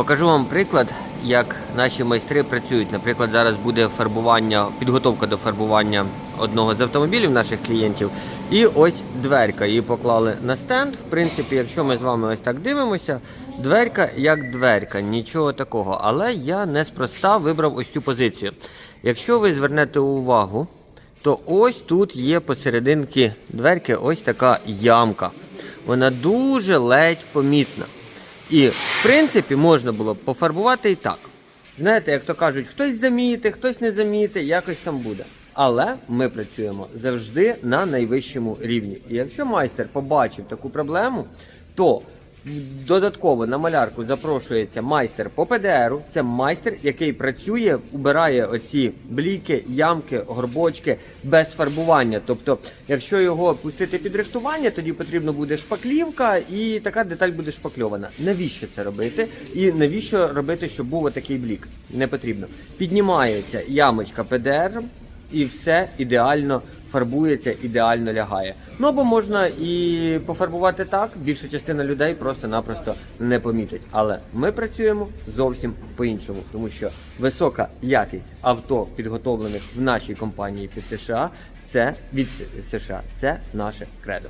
Покажу вам приклад, як наші майстри працюють. Наприклад, зараз буде фарбування, підготовка до фарбування одного з автомобілів наших клієнтів. І ось дверка. Її поклали на стенд. В принципі, якщо ми з вами ось так дивимося, дверка як дверка, нічого такого. Але я неспроста вибрав ось цю позицію. Якщо ви звернете увагу, то ось тут є посерединки дверки ось така ямка. Вона дуже ледь помітна. І, в принципі, можна було пофарбувати і так. Знаєте, як то кажуть, хтось замітить, хтось не замітить, якось там буде. Але ми працюємо завжди на найвищому рівні. І якщо майстер побачив таку проблему, то додатково на малярку запрошується майстер по ПДРу. Це майстер, який працює, убирає оці бліки, ямки, горбочки без фарбування. Тобто, якщо його пустити під рихтування, тоді потрібно буде шпаклівка, і така деталь буде шпакльована. Навіщо це робити? І навіщо робити, щоб був отакий блік? Не потрібно. Піднімається ямочка ПДР, і все ідеально фарбується, ідеально лягає. Ну або можна і пофарбувати так, більша частина людей просто-напросто не помітить. Але ми працюємо зовсім по-іншому, тому що висока якість авто, підготовлених в нашій компанії під США, це від США, це наше кредо.